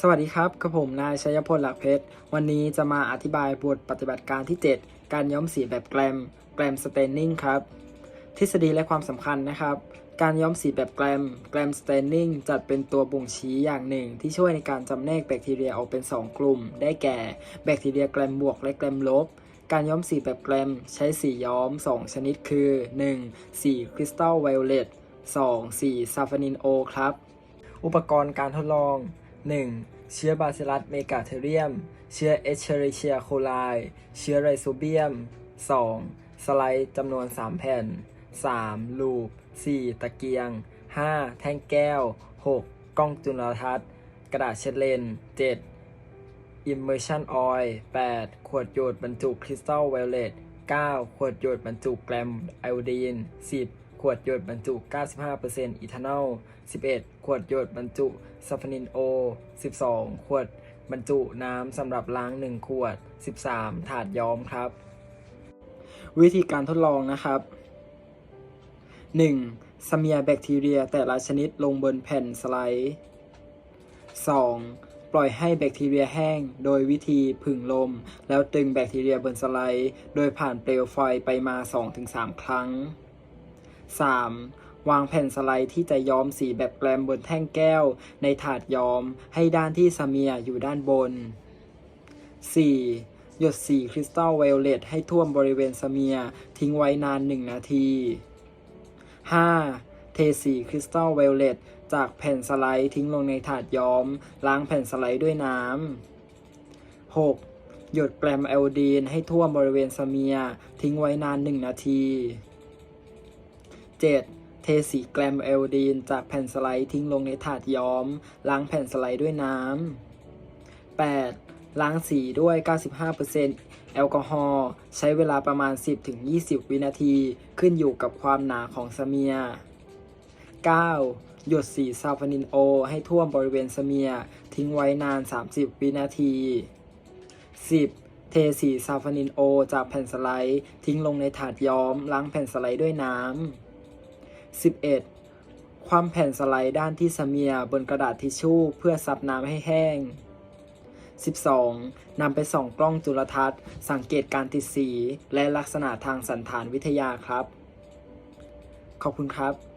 สวัสดีครับกับผมนายชัยพลหลักเพชร วันนี้จะมาอธิบายบทปฏิบัติการที่ 7 การย้อมสีแบบแกรมแกรมสเตนนิ่งครับ ทฤษฎีและความสำคัญนะครับ การย้อมสีแบบแกรมแกรมสเตนนิ่งจัดเป็นตัวบ่งชี้อย่างหนึ่ง ที่ช่วยในการจำแนกแบคทีเรียออกเป็น 2 กลุ่ม ได้แก่ แบคทีเรียแกรมบวกและแกรมลบการย้อมสีแบบแกรมใช้สีย้อม 2 ชนิดคือ 1. สีคริสตัลไวโอเลต 2. สีซาฟานินโอครับ อุปกรณ์การทดลอง 1. เชื้อบาซิลัสเมกาเทเรียม เชื้อเอชเชอริเชียโคไลเชื้อไรโซเบียม 2. สไลด์จำนวน 3 แผ่น 3. ลูป 4. ตะเกียง 5. แท่งแก้ว 6. กล้องจุลทรรศน์ กระดาษเช็ดเลน 7. Immersion Oil 8. ขวดโยดบรรจุคริสตัลไวโอเลต 9. ขวดโยดบรรจุแกรมไอโอดีน 10. ขวดโยดบรรจุ 95%อีทานอล 11. ขวดโยดบรรจุซัฟฟานินโอ 12. ขวดบรรจุน้ำสำหรับล้าง 1 ขวด 13. ถาดย้อมครับ วิธีการทดลองนะครับ 1. สเมียแบคทีเรียแต่ละชนิดลงบนแผ่นสไลด์ 2. ปล่อยให้แบคทีเรียแห้ง โดยวิธีผึ่งลม แล้วตึงแบคทีเรียบนสไลด์ โดยผ่านเปลวไฟไปมา 2-3 ครั้ง 3. วางแผ่นสไลด์ที่จะย้อมสีแบบแกรมบนแท่งแก้ว ในถาดย้อมให้ด้านที่สเมียร์อยู่ด้านบน 4. หยดสีคริสตัลไวโอเลตให้ท่วมบริเวณสเมียร์ทิ้งไว้นาน 1 นาที 5. เทสีคริสตัลไวโอเลตจากแผ่นสไลด์ทิ้งลงในถาดย้อม ล้างแผ่นสไลด์ด้วยน้ำ 6. หยดแกรมไอโอดีนให้ท่วมบริเวณสเมียร์ทิ้งไว้นาน 1 นาที 7. เทสีแกรมไอโอดีนจากแผ่นสไลด์ทิ้งลงในถาดย้อม ล้างแผ่นสไลด์ด้วยน้ำ 8. ล้างสีด้วย 95%แอลกอฮอล์ใช้เวลาประมาณ 10-20 วินาทีขึ้นอยู่กับความหนาของสเมีย 9. หยดสีซาฟานินโอ ให้ท่วมบริเวณสเมีย ทิ้งไว้นาน 30 วินาที 10. เทสีซาฟานินโอ จากแผ่นสไลด์ ทิ้งลงในถาดย้อม ล้างแผ่นสไลด์ด้วยน้ำ 11. ความแผ่นสไลด์ด้านที่เสมียร์บนกระดาษทิชชู่เพื่อซับน้ำให้แห้ง 12. นำไปส่องกล้องจุลทรรศน์ สังเกตการติดสี และลักษณะทางสันฐานวิทยาครับ ขอบคุณครับ